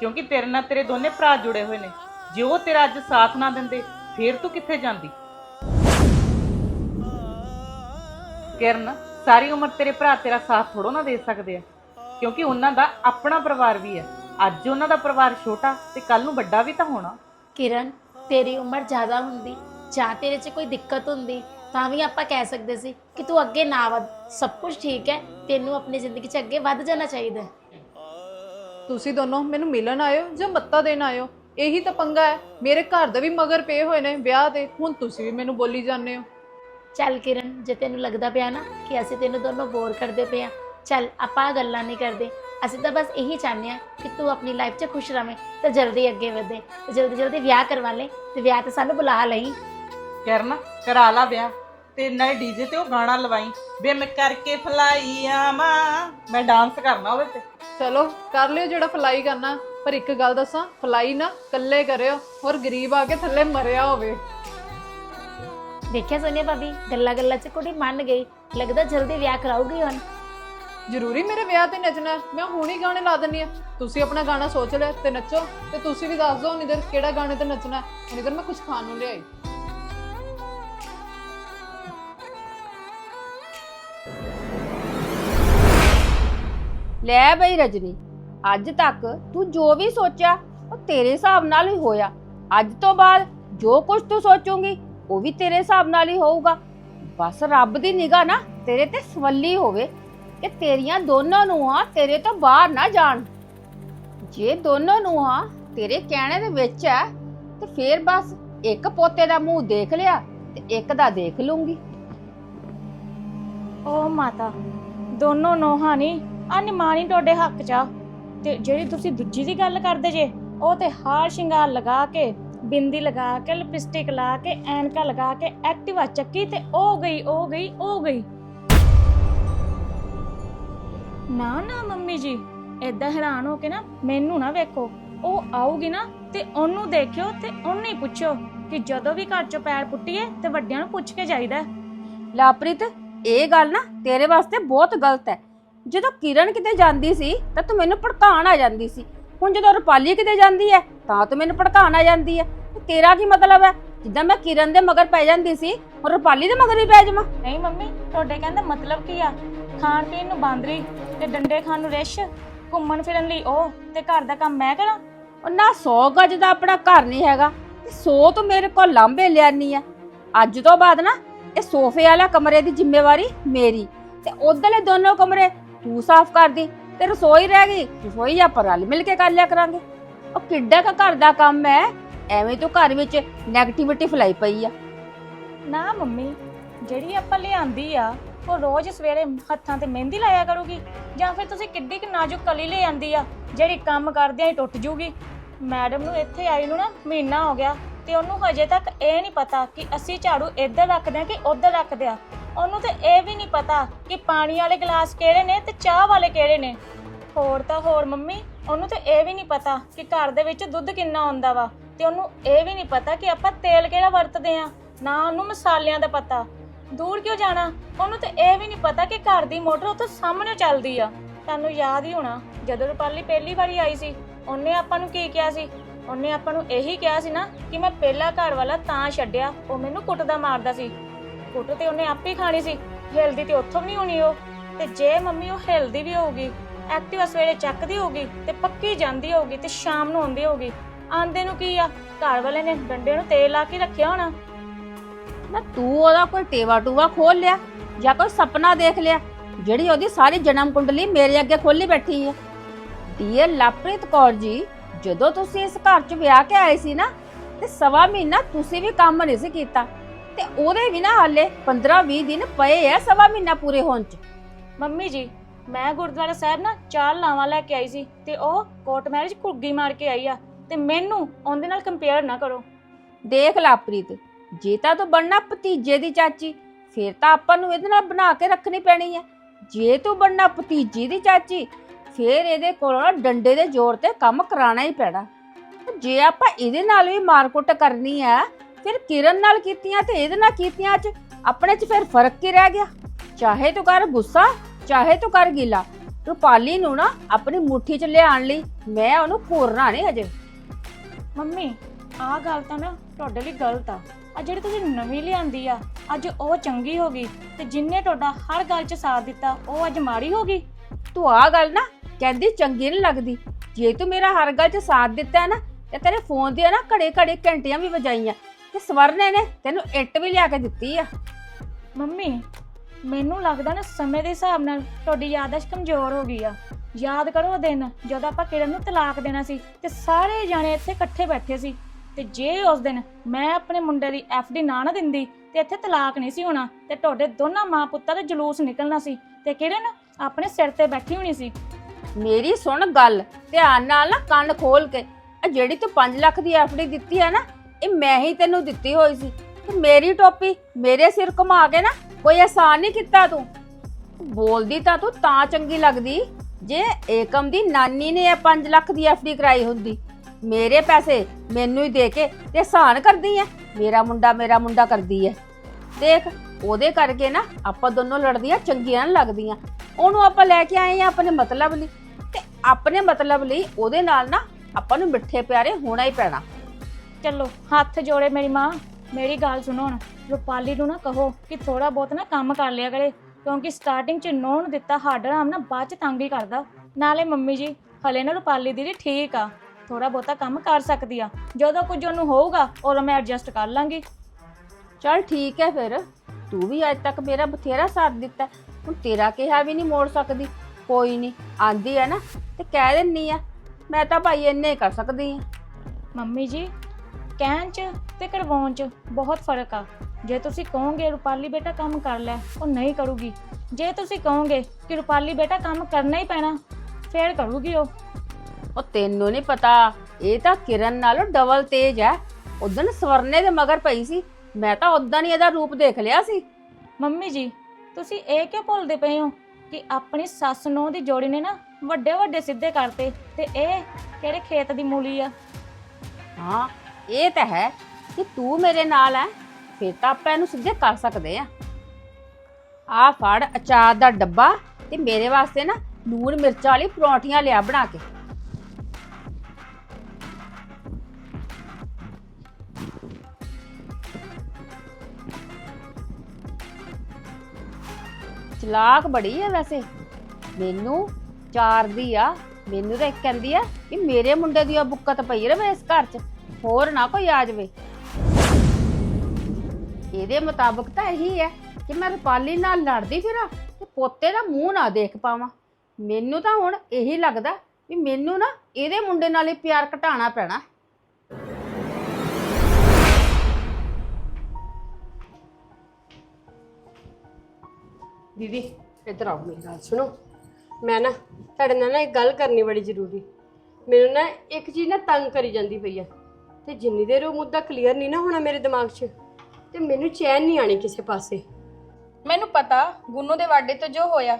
ਕਿਉਂਕਿ ਤੇਰੇ ਨਾਲ ਤੇਰੇ ਦੋਨੇ ਭਰਾ ਜੁੜੇ ਹੋਏ ਨੇ। ਜੇ ਉਹ ਤੇਰਾ ਅੱਜ ਸਾਥ ਨਾ ਦਿੰਦੇ, ਫੇਰ ਤੂੰ ਕਿੱਥੇ ਜਾਂਦੀ? ਕਿਰਨ, ਸਾਰੀ ਉਮਰ ਤੇਰੇ ਭਰਾ ਤੇਰਾ ਸਾਥ ਥੋੜੋ ਨਾ ਦੇ ਸਕਦੇ ਆ। ਕਿਉਂਕਿ ਉਹਨਾਂ ਦਾ ਆਪਣਾ ਪਰਿਵਾਰ ਵੀ ਹੈ। ਅੱਜ ਉਹਨਾਂ ਦਾ ਪਰਿਵਾਰ ਛੋਟਾ ਤੇ ਕੱਲ ਨੂੰ ਵੱਡਾ ਵੀ ਤਾਂ ਹੋਣਾ। ਕਿਰਨ ਤੇਰੀ ਉਮਰ ਜ਼ਿਆਦਾ ਹੁੰਦੀ ਜਾਂ ਤੇਰੇ 'ਚ ਕੋਈ ਦਿੱਕਤ ਹੁੰਦੀ ਤਾਂ ਵੀ ਆਪਾਂ ਕਹਿ ਸਕਦੇ ਸੀ ਕਿ ਤੂੰ ਅੱਗੇ ਨਾ ਵਧ। ਸਭ ਕੁਝ ਠੀਕ ਹੈ ਤੈਨੂੰ ਆਪਣੀ ਜ਼ਿੰਦਗੀ 'ਚ ਅੱਗੇ ਵੱਧ ਜਾਣਾ ਚਾਹੀਦਾ ਹੈ। ਤੁਸੀਂ ਦੋਨੋਂ ਮੈਨੂੰ ਮਿਲਣ ਆਇਓ ਜਾਂ ਮੱਤਾ ਦੇਣ ਆਇਓ ਇਹੀ ਤਾਂ ਪੰਗਾ ਹੈ। ਮੇਰੇ ਘਰ ਦੇ ਵੀ ਮਗਰ ਪਏ ਹੋਏ ਨੇ ਵਿਆਹ ਤੇ ਹੁਣ ਤੁਸੀਂ ਵੀ ਮੈਨੂੰ ਬੋਲੀ ਜਾਂਦੇ ਹੋ। ਚੱਲ ਕਿਰਨ ਜੇ ਤੈਨੂੰ ਲੱਗਦਾ ਪਿਆ ਨਾ ਕਿ ਅਸੀਂ ਤੈਨੂੰ ਦੋਨੋਂ ਬੋਰ ਕਰਦੇ ਪਏ ਆ ਚੱਲ ਆਪਾਂ ਆਹ ਗੱਲਾਂ ਨਹੀਂ ਕਰਦੇ। ਅਸੀਂ ਤਾਂ ਬਸ ਇਹੀ ਚਾਹੁੰਦੇ ਆ ਕਿ ਤੂੰ ਆਪਣੀ ਲਾਈਫ 'ਚ ਖੁਸ਼ ਰਵੇਂ ਤੇ ਜਲਦੀ ਅੱਗੇ ਵਧੇ ਤੇ ਜਲਦੀ ਜਲਦੀ ਵਿਆਹ ਕਰਵਾ ਲੈ ਤੇ ਵਿਆਹ ਤੇ ਸਾਨੂੰ ਬੁਲਾ ਲਈ। ਕਿਰਨ ਕਰਾ ਲਾ ਵਿਆਹ। ਤੇ ਨਾਲੇ ਡੀਜੇ ਤੇ ਉਹ ਗਾਣਾ ਲਵਾਈ। ਵੇ ਮੈਂ ਕਰਕੇ ਫਲਾਈ ਆਵਾਂ। ਮੈਂ ਡਾਂਸ ਕਰਨਾ ਉਹਦੇ ਤੇ। ਚਲੋ ਕਰ ਲਿਓ ਜਿਹੜਾ ਫਲਾਈ ਕਰਨਾ। ਪਰ ਇੱਕ ਗੱਲ ਦੱਸਾਂ ਫਲਾਈ ਨਾ ਇਕੱਲੇ ਕਰਿਓ। ਹੋਰ ਗਰੀਬ ਆ ਕੇ ਥੱਲੇ ਮਰਿਆ ਹੋਵੇ। ਦੇਖਿਆ ਸੋਨੀਆ ਭਾਬੀ ਗੱਲਾਂ ਗੱਲਾਂ 'ਚ ਕੁੜੀ ਮੰਨ ਗਈ। ਲੱਗਦਾ ਜਲਦੀ ਵਿਆਹ ਕਰਾਉਗੀ ਹੁਣ। ਜ਼ਰੂਰੀ ਮੇਰੇ ਵਿਆਹ ਤੇ ਨੱਚਣਾ ਹੈ? ਮੈਂ ਹੁਣ ਹੀ ਗਾਣੇ ਲਾ ਦਿੰਨੀ ਆ। ਤੁਸੀਂ ਆਪਣਾ ਗਾਣਾ ਸੋਚ ਲਿਆ ਤੇ ਨੱਚੋ ਤੇ ਤੁਸੀਂ ਵੀ ਦੱਸ ਦਿਓ ਨਿਦਰ ਕਿਹੜਾ ਗਾਣੇ ਤੇ ਨੱਚਣਾ। ਹੈ ਨਿਦਰ, ਮੈਂ ਕੁਝ ਖਾਣ ਨੂੰ ਲਿਆਈ। ਲੈ ਬਈ ਰਜਨੀ, ਅੱਜ ਤੱਕ ਤੂੰ ਜੋ ਵੀ ਸੋਚਿਆ, ਉਹ ਤੇਰੇ ਹਿਸਾਬ ਨਾਲ ਹੀ ਹੋਇਆ। ਅੱਜ ਤੋਂ ਬਾਅਦ ਜੋ ਕੁਝ ਤੂੰ ਸੋਚੂਗੀ, ਉਹ ਵੀ ਤੇਰੇ ਹਿਸਾਬ ਨਾਲ ਹੀ ਹੋਊਗਾ। ਬਸ ਰੱਬ ਦੀ ਨਿਗਾਹ ਨਾ ਤੇਰੇ ਤੇ ਸਵੱਲੀ ਹੋਵੇ। ਕਿ ਤੇਰੀਆਂ ਦੋਨੋਂ ਨੂੰਹਾਂ ਤੇਰੇ ਤੋਂ ਬਾਹਰ ਨਾ ਜਾਣ। ਜੇ ਦੋਨੋਂ ਨੂੰਹਾਂ ਤੇਰੇ ਕਹਿਣੇ ਦੇ ਵਿੱਚ ਹੈ ਤੇ ਫੇਰ ਬਸ ਇੱਕ ਪੋਤੇ ਦਾ ਮੂੰਹ ਦੇਖ ਲਿਆ ਤੇ ਇੱਕ ਦਾ ਦੇਖ ਲੂੰਗੀ। ਓ ਮਾਤਾ, ਦੋਨੋਂ ਨੋਹਾਂ ਨਹੀਂ ਆ ਨਿਮਾਣੀ ਤੁਹਾਡੇ ਹੱਕ 'ਚ। ਆ ਤੇ ਜਿਹੜੀ ਤੁਸੀਂ ਦੂਜੀ ਦੀ ਗੱਲ ਕਰਦੇ ਜੇ, ਉਹ ਤੇ ਹਾਰ ਸ਼ਿੰਗਾਰ ਲਗਾ ਕੇ, ਬਿੰਦੀ ਲਗਾ ਕੇ, ਲਿਪਸਟਿਕ ਲਾ ਕੇ, ਐਨਕਾ ਲਗਾ ਕੇ, ਐਕਟਿਵਾ ਚੱਕੀ ਤੇ ਉਹ ਗਈ ਉਹ ਗਈ ਉਹ ਗਈ। ਨਾ ਨਾ ਮੰਮੀ ਜੀ। ਏਦਾਂ ਹੈਰਾਨ ਹੋ ਕੇ ਨਾ ਮੈਨੂੰ ਨਾ ਵੇਖੋ। ਉਹ ਆਊਗੀ ਨਾ ਤੇ ਉਹਨੂੰ ਦੇਖਿਓ ਤੇ ਉਹਨੂੰ ਹੀ ਪੁੱਛਿਓ ਕਿ ਜਦੋਂ ਵੀ ਘਰ ਚੋਂ ਪੈਰ ਪੁੱਟੀਏ ਤੇ ਵੱਡਿਆਂ ਨੂੰ ਪੁੱਛ ਕੇ ਜਾਈਦਾ। ਲਾਪ੍ਰੀਤ ਇਹ ਗੱਲ ਨਾ ਤੇਰੇ ਵਾਸਤੇ ਬਹੁਤ ਗਲਤ ਹੈ। ਜਦੋਂ ਕਿਰਨ ਕਿਤੇ ਜਾਂਦੀ ਸੀ ਤਾਂ ਤੂੰ ਮੈਨੂੰ ਭੜਕਾਉਣ ਆ ਜਾਂਦੀ ਸੀ। ਹੁਣ ਜਦੋਂ ਰੁਪਾਲੀ ਕਿਤੇ ਜਾਂਦੀ ਹੈ ਤਾਂ ਤੂੰ ਮੈਨੂੰ ਭੜਕਾਉਣ ਆ ਜਾਂਦੀ ਹੈ। ਤੇਰਾ ਕੀ ਮਤਲਬ ਹੈ? ਜਿੱਦਾਂ ਮੈਂ ਕਿਰਨ ਦੇ ਮਗਰ ਪੈ ਜਾਂਦੀ ਸੀ ਹੁਣ ਰੁਪਾਲੀ ਦੇ ਮਗਰ ਵੀ ਪੈ ਜਾਵਾਂ। ਨਹੀਂ ਮੰਮੀ ਤੁਹਾਡੇ ਕਹਿੰਦਾ ਮਤਲਬ ਕੀ ਆ? ਖਾਣ ਪੀਣ ਨੂੰ ਬਾਂਦਰੀ ਤੇ ਡੰਡੇ ਖਾਣ ਨੂੰ ਰਿਸ਼ ਘੁੰਮਣ ਫਿਰਨ ਲਈ ਉਹ ਤੇ ਘਰ ਦਾ ਕੰਮ ਮੈਂ ਕਰਾਂ? ਉਹ ਨਾ 100 ਗਜ ਦਾ ਆਪਣਾ ਘਰ ਨਹੀਂ ਹੈਗਾ ਤੇ 100 ਤੂੰ ਮੇਰੇ ਕੋਲ ਲਾਂਬੇ ਲਿਆਨੀ ਆ। ਅੱਜ ਤੋਂ ਬਾਅਦ ਨਾ ਇਹ ਸੋਫੇ ਵਾਲਾ ਕਮਰੇ ਦੀ ਜ਼ਿੰਮੇਵਾਰੀ ਮੇਰੀ ਤੇ ਉਧਰਲੇ ਦੋਨੋਂ ਕਮਰੇ ਤੂੰ ਸਾਫ਼ ਕਰ ਦੀ ਤੇ ਰਸੋਈ ਰਹਿ ਗਈ ਰਸੋਈ ਆਪਾਂ ਰਲ ਮਿਲ ਕੇ ਕਰ ਲਿਆ ਕਰਾਂਗੇ। ਉਹ ਕਿੱਡਾ ਕੁ ਘਰ ਦਾ ਕੰਮ ਹੈ ਐਵੇਂ ਤੂੰ ਘਰ ਵਿੱਚ 네ਗੇਟਿਵਿਟੀ ਫੈਲਾਈ ਪਈ ਆ। ਨਾ ਮੰਮੀ ਜਿਹੜੀ ਆਪਾਂ ਲਿਆਂਦੀ ਆ ਉਹ ਰੋਜ਼ ਸਵੇਰੇ ਹੱਥਾਂ ਤੇ ਮਹਿੰਦੀ ਲਾਇਆ ਕਰੂਗੀ ਜਾਂ ਫਿਰ ਤੁਸੀਂ ਕਿੱਡੀ ਕਿ ਨਾਜ਼ੁਕ ਕਲੀ ਲੈ ਆਂਦੀ ਆ, ਜਿਹੜੀ ਕੰਮ ਕਰਦਿਆਂ ਹੀ ਟੁੱਟ ਜੂਗੀ। ਮੈਡਮ ਨੂੰ ਇੱਥੇ ਆਈ ਨੂੰ ਨਾ ਮਹੀਨਾ ਹੋ ਗਿਆ ਤੇ ਉਹਨੂੰ ਹਜੇ ਤੱਕ ਇਹ ਨਹੀਂ ਪਤਾ ਕਿ ਅਸੀਂ ਝਾੜੂ ਇੱਧਰ ਰੱਖਦੇ ਆ ਕਿ ਉੱਧਰ ਰੱਖਦੇ ਆ ਉਹਨੂੰ ਤੇ ਇਹ ਵੀ ਨਹੀਂ ਪਤਾ ਕਿ ਪਾਣੀ ਵਾਲੇ ਗਲਾਸ ਕਿਹੜੇ ਨੇ ਤੇ ਚਾਹ ਵਾਲੇ ਕਿਹੜੇ ਨੇ। ਹੋਰ ਤਾਂ ਹੋਰ ਮੰਮੀ, ਉਹਨੂੰ ਤੇ ਇਹ ਵੀ ਨਹੀਂ ਪਤਾ ਕਿ ਘਰ ਦੇ ਵਿੱਚ ਦੁੱਧ ਕਿੰਨਾ ਆਉਂਦਾ ਵਾ ਤੇ ਉਹਨੂੰ ਇਹ ਵੀ ਨਹੀਂ ਪਤਾ ਕਿ ਆਪਾਂ ਤੇਲ ਕਿਹੜਾ ਵਰਤਦੇ ਆ ਨਾ ਉਹਨੂੰ ਮਸਾਲਿਆਂ ਦਾ ਪਤਾ। ਦੂਰ ਕਿਉਂ ਜਾਣਾ? ਉਹਨੂੰ ਤੇ ਇਹ ਵੀ ਨਹੀਂ ਪਤਾ ਕਿ ਘਰ ਦੀ ਮੋਟਰ ਉੱਥੇ ਸਾਹਮਣੇ ਚੱਲਦੀ ਆ। ਤੁਹਾਨੂੰ ਯਾਦ ਹੀ ਹੋਣਾ, ਜਦੋਂ ਰੁਪਾਲੀ ਪਹਿਲੀ ਵਾਰੀ ਆਈ ਸੀ, ਉਹਨੇ ਆਪਾਂ ਨੂੰ ਕੀ ਕਿਹਾ ਸੀ? ਉਹਨੇ ਆਪਾਂ ਨੂੰ ਇਹੀ ਕਿਹਾ ਸੀ ਨਾ ਕਿ ਮੈਂ ਪਹਿਲਾ ਘਰ ਵਾਲਾ ਤਾਂ ਛੱਡਿਆ, ਉਹ ਮੈਨੂੰ ਕੁੱਟਦਾ ਮਾਰਦਾ ਸੀ। ਕੁੱਟ ਤੇ ਉਹਨੇ ਆਪੇ ਖਾਣੀ ਸੀ, ਹਿਲਦੀ ਤੇ ਉੱਥੋਂ ਵੀ ਨਹੀਂ ਹੋਣੀ ਉਹ। ਤੇ ਜੇ ਮੰਮੀ ਉਹ ਹਿਲਦੀ ਵੀ ਹੋਊਗੀ, ਐਕਟਿਵਾ ਸਵੇਰੇ ਚੱਕਦੀ ਹੋਊਗੀ ਤੇ ਪੱਕੀ ਜਾਂਦੀ ਹੋਊਗੀ ਤੇ ਸ਼ਾਮ ਨੂੰ ਆਉਂਦੀ ਹੋਊਗੀ। ਆਂਦੇ ਨੂੰ ਕੀ ਆ? ਘਰ ਵਾਲੇ ਨੇ ਡੰਡੇ ਨੂੰ ਤੇਲ ਲਾ ਕੇ ਰੱਖਿਆ ਹੋਣਾ। ਨਾ ਤੂੰ ਉਹਦਾ ਕੋਈ ਟੇਵਾ ਟੂਵਾ ਖੋਲ ਲਿਆ ਜਾਂ ਕੋਈ ਸੁਪਨਾ ਦੇਖ ਲਿਆ ਜਿਹੜੀ ਉਹਦੀ ਸਾਰੀ ਜਨਮ ਕੁੰਡਲੀ ਮੇਰੇ ਅੱਗੇ ਖੋਲੀ ਬੈਠੀ ਹੈ ਡੀਅਰ ਲਵਪ੍ਰੀਤ ਕੌਰ ਜੀ ਜਦੋਂ ਤੁਸੀਂ ਇਸ ਘਰ 'ਚ ਵਿਆਹ ਕੇ ਆਏ ਸੀ ਨਾ ਤੇ ਸਵਾ ਮਹੀਨਾ ਤੁਸੀਂ ਵੀ ਕੰਮ ਨਹੀਂ ਸੀ ਕੀਤਾ ਤੇ ਉਹਦੇ ਵੀ ਨਾ ਹਾਲੇ 15-20 ਦਿਨ ਪਏ ਆ ਸਵਾ ਮਹੀਨਾ ਪੂਰੇ ਹੋਣ 'ਚ। ਮੰਮੀ ਜੀ ਮੈਂ ਗੁਰਦੁਆਰਾ ਸਾਹਿਬ ਨਾ ਚਾਰ ਲਾਵਾਂ ਲੈ ਕੇ ਆਈ ਸੀ ਤੇ ਉਹ ਕੋਰਟ ਮੈਰਿਜ ਘੁੱਗੀ ਮਾਰ ਕੇ ਆਈ ਆ ਤੇ ਮੈਨੂੰ ਉਹਦੇ ਨਾਲ ਕੰਪੇਅਰ ਨਾ ਕਰੋ। ਦੇਖ ਲਵਪ੍ਰੀਤ ਜੇ ਤਾਂ ਤੂੰ ਬਣਨਾ ਭਤੀਜੇ ਦੀ ਚਾਚੀ, ਫਿਰ ਤਾਂ ਆਪਾਂ ਨੂੰ ਇਹਦੇ ਨਾਲ ਬਣਾ ਕੇ ਰੱਖਣੀ ਪੈਣੀ ਹੈ ਜੇ ਤੂੰ ਬਣਨਾ ਭਤੀਜੀ ਦੀ ਚਾਚੀ, ਫਿਰ ਇਹਦੇ ਕੋਲੋਂ ਨਾ ਡੰਡੇ ਦੇ ਜ਼ੋਰ ਤੇ ਕੰਮ ਕਰਾਉਣਾ ਹੀ ਪੈਣਾ। ਜੇ ਆਪਾਂ ਇਹਦੇ ਨਾਲ ਵੀ ਮਾਰਕੁੱਟ ਕਰਨੀ ਆ, ਫਿਰ ਕਿਰਨ ਨਾਲ ਕੀਤੀਆਂ ਤੇ ਇਹਦੇ ਨਾਲ ਕੀਤੀਆਂ ਚ ਆਪਣੇ ਚ ਫਿਰ ਫ਼ਰਕ ਕੀ ਰਹਿ ਗਿਆ? ਚਾਹੇ ਤੂੰ ਕਰ ਗੁੱਸਾ, ਚਾਹੇ ਤੂੰ ਕਰ ਗਿਲਾ, ਰੁਪਾਲੀ ਨੂੰ ਨਾ ਆਪਣੀ ਮੁੱਠੀ ਚ ਲਿਆਉਣ ਲਈ ਮੈਂ ਉਹਨੂੰ ਘੂਰਨਾ ਨਹੀਂ ਹਜੇ। ਮੰਮੀ, ਆਹ ਗੱਲ ਤਾਂ ਨਾ ਤੁਹਾਡੇ ਲਈ ਗਲਤ ਆ। ਆ ਜਿਹੜੀ ਤੁਸੀਂ ਨਵੀਂ ਲਿਆਂਦੀ ਆ ਅੱਜ ਉਹ ਚੰਗੀ ਹੋ ਗਈ ਤੇ ਜਿੰਨੇ ਤੁਹਾਡਾ ਹਰ ਗੱਲ 'ਚ ਸਾਥ ਦਿੱਤਾ ਉਹ ਅੱਜ ਮਾੜੀ ਹੋ ਗਈ? ਤੂੰ ਆ ਗੱਲ ਨਾ ਕਹਿੰਦੀ ਚੰਗੀ ਨਹੀਂ ਲੱਗਦੀ। ਜੇ ਤੂੰ ਮੇਰਾ ਹਰ ਗੱਲ 'ਚ ਸਾਥ ਦਿੱਤਾ ਹੈ ਨਾ ਤੇ ਤੇਰੇ ਫੋਨ ਦੀਆਂ ਨਾ ਘੜੇ ਘੜੇ ਘੰਟੀਆਂ ਵੀ ਵਜਾਈਆਂ। ਤੇ ਸਵਰਨੇ ਨੇ ਤੈਨੂੰ ਇੱਟ ਵੀ ਲਿਆ ਕੇ ਦਿੱਤੀ ਆ। ਮੰਮੀ ਮੈਨੂੰ ਲੱਗਦਾ ਨਾ ਸਮੇਂ ਦੇ ਹਿਸਾਬ ਨਾਲ ਤੁਹਾਡੀ ਯਾਦਾਸ਼ਤ ਕਮਜ਼ੋਰ ਹੋ ਗਈ ਆ। ਯਾਦ ਕਰੋ ਉਹ ਦਿਨ ਜਦੋਂ ਆਪਾਂ ਕਿਰਨ ਨੂੰ ਤਲਾਕ ਦੇਣਾ ਸੀ ਤੇ ਸਾਰੇ ਜਾਣੇ ਇੱਥੇ ਇਕੱਠੇ ਬੈਠੇ ਸੀ। ਤੇ ਜੇ ਉਸ ਦਿਨ ਮੈਂ ਆਪਣੇ ਮੁੰਡੇ ਦੀ ਡੀ ਨਾ ਨਾ ਦਿੰਦੀ ਤੇ ਇੱਥੇ ਤਲਾਕ ਨਹੀਂ ਸੀ ਹੋਣਾ ਤੇ ਤੁਹਾਡੇ ਦੋਨਾਂ ਮਾਂ ਪੁੱਤਾਂ ਦਾ ਜਲੂਸ ਨਿਕਲਣਾ ਸੀ ਤੇ ਕਿਰਨ ਆਪਣੇ ਸਿਰ ਤੇ ਬੈਠੀ ਹੋਣੀ ਸੀ। ਮੇਰੀ ਸੁਣ ਗੱਲ, ਧਿਆਨ ਨਾਲ ਨਾ ਕੰਨ ਖੋਲ ਕੇ। ਆ ਜਿਹੜੀ ਤੂੰ 5 ਲੱਖ ਦੀ ਐਫਡੀ ਦਿੱਤੀ ਹੈ ਨਾ, ਇਹ ਮੈਂ ਹੀ ਤੈਨੂੰ ਦਿੱਤੀ ਹੋਈ ਸੀ। ਤੇ ਮੇਰੀ ਟੋਪੀ ਮੇਰੇ ਸਿਰ ਘੁਮਾ ਕੇ ਨਾ ਕੋਈ ਆਸਾਨ ਨਹੀਂ ਕੀਤਾ ਤੂੰ। ਬੋਲਦੀ ਤਾਂ ਤੂੰ ਤਾਂ ਚੰਗੀ ਲੱਗਦੀ, ਜੇ ਏਕਮ ਦੀ ਨਾਨੀ ਨੇ ਇਹ 5 ਲੱਖ ਦੀ ਐਫਡੀ ਕਰਾਈ ਹੁੰਦੀ। ਮੇਰੇ ਪੈਸੇ ਮੈਨੂੰ ਹੀ ਦੇ ਕੇ ਤੇ ਆਸਾਨ ਕਰਦੀ ਐ। ਮੇਰਾ ਮੁੰਡਾ ਮੇਰਾ ਮੁੰਡਾ ਕਰਦੀ ਐ। ਦੇਖ, ਉਹਦੇ ਕਰਕੇ ਨਾ ਆਪਾਂ ਦੋਨੋਂ ਲੜਦੀਆਂ ਚੰਗੀਆਂ ਨਹੀਂ ਲੱਗਦੀਆਂ। ਉਹਨੂੰ ਆਪਾਂ ਲੈ ਕੇ ਆਏ ਆ ਆਪਣੇ ਮਤਲਬ ਲਈ। ਤੇ ਆਪਣੇ ਮਤਲਬ ਲਈ ਉਹਦੇ ਨਾਲ ਨਾ ਆਪਾਂ ਨੂੰ ਮਿੱਠੇ ਪਿਆਰੇ ਹੋਣਾ ਹੀ ਪੈਣਾ। ਚਲੋ, ਹੱਥ ਜੋੜੇ ਮੇਰੀ ਮਾਂ। ਮੇਰੀ ਗੱਲ ਸੁਣੋ ਹੁਣ। ਰੂਪਾਲੀ ਨੂੰ ਨਾ ਕਹੋ ਕਿ ਥੋੜਾ ਬਹੁਤ ਨਾ ਕੰਮ ਕਰ ਲਿਆ ਕਰੇ। ਕਿਉਂਕਿ ਸਟਾਰਟਿੰਗ ਚ ਨੌ ਨੂੰ ਦਿੱਤਾ, ਹੱਡ ਆਰਾਮ ਨਾ ਬਾਅਦ ਚ ਤੰਗ ਹੀ ਕਰਦਾ। ਨਾਲੇ ਮੰਮੀ ਜੀ, ਹਲੇ ਨਾ ਰੁਪਾਲੀ ਦੀਦੀ ਠੀਕ ਆ। ਥੋੜਾ ਬਹੁਤਾ ਕੰਮ ਕਰ ਸਕਦੀ ਆ। ਜਦੋਂ ਕੁਝ ਉਹਨੂੰ ਹੋਊਗਾ, ਉਦੋਂ ਮੈਂ ਐਡਜਸਟ ਕਰ ਲਾਂਗੀ। ਚਲ ਠੀਕ ਹੈ ਫਿਰ। ਤੂੰ ਵੀ ਅੱਜ ਤੱਕ ਮੇਰਾ ਬਥੇਰਾ ਸਾਥ ਦਿੱਤਾ ਹੁਣ ਤੇਰਾ ਕਿਹਾ ਵੀ ਨਹੀਂ ਮੋੜ ਸਕਦੀ। ਕੋਈ ਨਹੀਂ, ਆਂਦੀ ਹੈ ਨਾ, ਤੇ ਕਹਿ ਦਿੰਨੀ ਆ, ਮੈਂ ਤਾਂ ਭਾਈ ਇੰਨੇ ਹੀ ਕਰ ਸਕਦੀ ਆ। ਮੰਮੀ ਜੀ, ਕਹਿਣ ਚ ਤੇ ਕਰਵਾਉਣ ਚ ਬਹੁਤ ਫ਼ਰਕ ਆ। ਜੇ ਤੁਸੀਂ ਕਹੋਗੇ ਰੁਪਾਲੀ ਬੇਟਾ ਕੰਮ ਕਰ ਲੈ, ਉਹ ਨਹੀਂ ਕਰੂਗੀ। ਜੇ ਤੁਸੀਂ ਕਹੋਗੇ ਕਿ ਰੁਪਾਲੀ ਬੇਟਾ ਕੰਮ ਕਰਨਾ ਹੀ ਪੈਣਾ, ਫੇਰ ਕਰੂਗੀ ਉਹ। ਉਹ ਤੈਨੂੰ ਨਹੀਂ ਪਤਾ ਇਹ ਤਾਂ ਕਿਰਨ ਨਾਲੋਂ ਡਬਲ ਤੇਜ਼ ਹੈ। ਉਦੋਂ ਸਵਰਨੇ ਦੇ ਮਗਰ ਪਈ ਸੀ ਮੈਂ ਤਾਂ ਉਦਾਂ ਹੀ ਇਹਦਾ ਰੂਪ ਦੇਖ ਲਿਆ ਸੀ। ਮੰਮੀ ਜੀ ਤੁਸੀਂ ਇਹ ਕਿਉਂ ਭੁੱਲਦੇ ਪਏ ਹੋ ਕਿ ਆਪਣੀ ਸੱਸ ਨੂੰ ਦੀ ਜੋੜੀ ਨੇ ਨਾ ਵੱਡੇ ਵੱਡੇ ਸਿੱਧੇ ਕਰਤੇ ਤੇ ਇਹ ਕਿਹੜੇ ਖੇਤ ਦੀ ਮੂਲੀ ਆ? ਹਾਂ ਇਹ ਤਾਂ ਹੈ ਕਿ ਤੂੰ ਮੇਰੇ ਨਾਲ ਹੈ ਫਿਰ ਤਾਂ ਆਪਾਂ ਇਹਨੂੰ ਸਿੱਧੇ ਕਰ ਸਕਦੇ ਆ। ਆ ਫੜ ਅਚਾਰ ਦਾ ਡੱਬਾ ਤੇ ਮੇਰੇ ਵਾਸਤੇ ਨਾ ਲੂਣ ਮਿਰਚਾਂ ਵਾਲੀ ਪਰੌਂਠੀਆਂ ਲਿਆ ਬਣਾ ਕੇ। ਚਲਾਕ ਬੜੀ ਹੈ ਵੈਸੇ। ਮੈਨੂੰ ਚਾਰ ਦੀ ਆ, ਮੈਨੂੰ ਤਾਂ ਇੱਕ ਕਹਿੰਦੀ ਆ ਕਿ ਮੇਰੇ ਮੁੰਡੇ ਦੀ ਆ ਬੁੱਕਤ ਪਈ ਰਵੇ ਇਸ ਘਰ 'ਚ, ਹੋਰ ਨਾ ਕੋਈ ਆ ਜਾਵੇ। ਇਹਦੇ ਮੁਤਾਬਕ ਤਾਂ ਇਹੀ ਹੈ ਕਿ ਮੈਂ ਰੁਪਾਲੀ ਨਾਲ ਲੜਦੀ ਫਿਰਾਂ ਤੇ ਪੋਤੇ ਦਾ ਮੂੰਹ ਨਾ ਦੇਖ ਪਾਵਾਂ। ਮੈਨੂੰ ਤਾਂ ਹੁਣ ਇਹੀ ਲੱਗਦਾ ਵੀ ਮੈਨੂੰ ਨਾ ਇਹਦੇ ਮੁੰਡੇ ਨਾਲ ਹੀ ਪਿਆਰ ਘਟਾਉਣਾ ਪੈਣਾ। ਦੀਦੀ ਇੱਧਰ ਆਓ ਮੇਰੀ ਗੱਲ ਸੁਣੋ। ਮੈਂ ਨਾ ਤੁਹਾਡੇ ਨਾਲ ਨਾ ਇੱਕ ਗੱਲ ਕਰਨੀ ਬੜੀ ਜ਼ਰੂਰੀ। ਮੈਨੂੰ ਨਾ ਇੱਕ ਚੀਜ਼ ਨਾ ਤੰਗ ਕਰੀ ਜਾਂਦੀ ਪਈ ਆ। ਤੇ ਜਿੰਨੀ ਦੇਰ ਉਹ ਮੁੱਦਾ ਕਲੀਅਰ ਨਹੀਂ ਨਾ ਹੋਣਾ ਮੇਰੇ ਦਿਮਾਗ 'ਚ ਤੇ ਮੈਨੂੰ ਚੈਨ ਨਹੀਂ ਆਣੀ ਕਿਸੇ ਪਾਸੇ। ਮੈਨੂੰ ਪਤਾ ਗੁੰਨੂ ਦੇ ਵਾਡੇ ਤੋਂ ਜੋ ਹੋਇਆ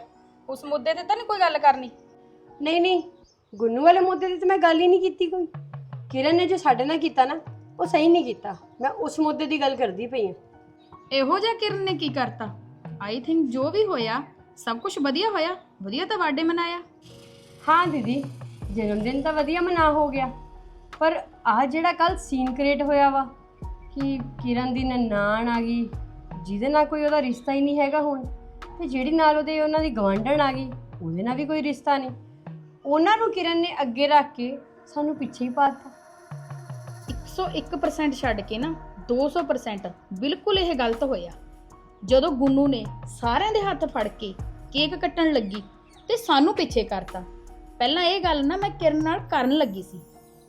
ਉਸ ਮੁੱਦੇ ਤੇ ਤਾਂ ਨਹੀਂ ਕੋਈ ਗੱਲ ਕਰਨੀ। ਨਹੀਂ ਨਹੀਂ ਗੁੰਨੂ ਵਾਲੇ ਮੁੱਦੇ ਦੀ ਤਾਂ ਮੈਂ ਗੱਲ ਹੀ ਨਹੀਂ ਕੀਤੀ ਕੋਈ। ਕਿਰਨ ਨੇ ਜੋ ਸਾਡੇ ਨਾਲ ਕੀਤਾ ਨਾ ਉਹ ਸਹੀ ਨਹੀਂ ਕੀਤਾ। ਮੈਂ ਉਸ ਮੁੱਦੇ ਦੀ ਗੱਲ ਕਰਦੀ ਪਈ ਆ। ਇਹੋ ਜਿਹਾ ਕਿਰਨ ਨੇ ਕੀ ਕਰਤਾ? ਆਈ ਥਿੰਕ ਜੋ ਵੀ ਹੋਇਆ ਸਭ ਕੁਝ ਵਧੀਆ ਹੋਇਆ ਵਧੀਆ ਤਾਂ ਵਾਡੇ ਮਨਾਇਆ। ਹਾਂ ਦੀਦੀ ਜਨਮ ਦਿਨ ਤਾਂ ਵਧੀਆ ਮਨਾ ਹੋ ਗਿਆ। ਪਰ ਆਹ ਜਿਹੜਾ ਕੱਲ ਸੀਨ ਕ੍ਰੀਏਟ ਹੋਇਆ ਵਾ ਕਿ ਕਿਰਨ ਦੀ ਨਨਾਣ ਆ ਗਈ ਜਿਹਦੇ ਨਾਲ ਕੋਈ ਉਹਦਾ ਰਿਸ਼ਤਾ ਹੀ ਨਹੀਂ ਹੈਗਾ ਹੁਣ ਤੇ ਜਿਹੜੀ ਨਾਲ ਉਹਦੇ ਉਹਨਾਂ ਦੀ ਗਵਾਂਢਣ ਆ ਗਈ ਉਹਦੇ ਨਾਲ ਵੀ ਕੋਈ ਰਿਸ਼ਤਾ ਨਹੀਂ। ਉਹਨਾਂ ਨੂੰ ਕਿਰਨ ਨੇ ਅੱਗੇ ਰੱਖ ਕੇ ਸਾਨੂੰ ਪਿੱਛੇ ਹੀ ਪਾਤਾ। 101% ਛੱਡ ਕੇ ਨਾ 200% ਬਿਲਕੁਲ ਇਹ ਗਲਤ ਹੋਇਆ। ਜਦੋਂ ਗੁੰਨੂ ਨੇ ਸਾਰਿਆਂ ਦੇ ਹੱਥ ਫੜ ਕੇ ਕੇਕ ਕੱਟਣ ਲੱਗੀ ਤੇ ਸਾਨੂੰ ਪਿੱਛੇ ਕਰਤਾ। ਪਹਿਲਾਂ ਇਹ ਗੱਲ ਨਾ ਮੈਂ ਕਿਰਨ ਨਾਲ ਕਰਨ ਲੱਗੀ ਸੀ।